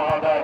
মহোদয়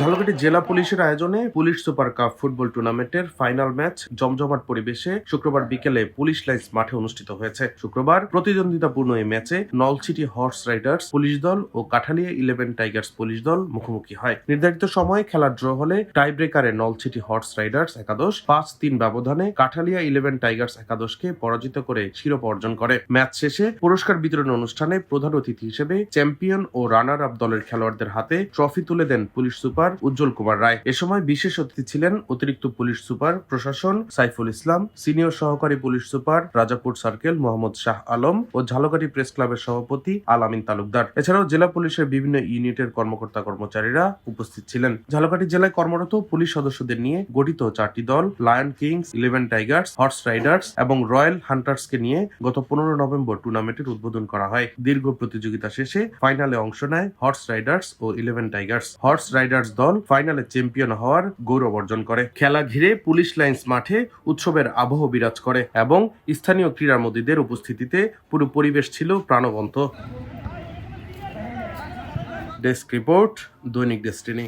ঝালকাঠি জেলা পুলিশের আয়োজনে পুলিশ সুপার কাপ ফুটবল টুর্নামেন্টের ফাইনাল ম্যাচ জমজমাট পরিবেশে শুক্রবার বিকেলে পুলিশ লাইন্স মাঠে অনুষ্ঠিত হয়েছে। শুক্রবার প্রতিদ্বন্দ্বিতাপূর্ণ এই ম্যাচে নলছিটি হর্স রাইডার্স পুলিশ দল ও কাঠালিয়া ইলেভেন টাইগার্স পুলিশ দল মুখোমুখি হয়। নির্ধারিত সময়ে খেলা ড্র হলে টাই ব্রেকারে নলছিটি হর্স রাইডার্স একাদশ, পাঁচ তিন ব্যবধানে কাঠালিয়া ইলেভেন টাইগার্স একাদশকে পরাজিত করে শিরোপা অর্জন করে। ম্যাচ শেষে পুরস্কার বিতরণ অনুষ্ঠানে প্রধান অতিথি হিসেবে চ্যাম্পিয়ন ও রানার আপ দলের খেলোয়াড়দের হাতে ট্রফি তুলে দেন পুলিশ সুপার উজ্জ্বল কুমার রায়। এ সময় বিশেষ অতিথি ছিলেন অতিরিক্ত পুলিশ সুপার প্রশাসন সাইফুল ইসলাম, সিনিয়র সহকারী police super Rajapur circle Mohammad Shah Alam ও ঝালকাঠি প্রেস ক্লাবের সভাপতি আলামিন তালুকদার। এছাড়াও জেলা পুলিশের বিভিন্ন ইউনিটের কর্মকর্তা কর্মচারীরা উপস্থিত ছিলেন। ঝালকাঠি জেলায় কর্মরত পুলিশ সদস্যদের নিয়ে গঠিত চারটি দল, lion kings, eleven tigers, horse riders এবং রয়্যাল হান্টার্সকে নিয়ে গত পনেরো নভেম্বর টুর্নামেন্টের উদ্বোধন করা হয়। দীর্ঘ প্রতিযোগিতা শেষে ফাইনালে অংশ নেয় হর্স রাইডার্স ও ইলেভেন টাইগার্স। হর্স রাইডার্স দল ফাইনালে চ্যাম্পিয়ন হওয়ার গৌরব অর্জন করে। খেলা ঘিরে পুলিশ লাইন্স মাঠে উৎসবের আবহ বিরাজ করে এবং স্থানীয় ক্রীড়ামোদীদের উপস্থিতিতে পুরো পরিবেশ ছিল প্রাণবন্ত। ডেস্ক রিপোর্ট, দৈনিক ডেস্টিনি।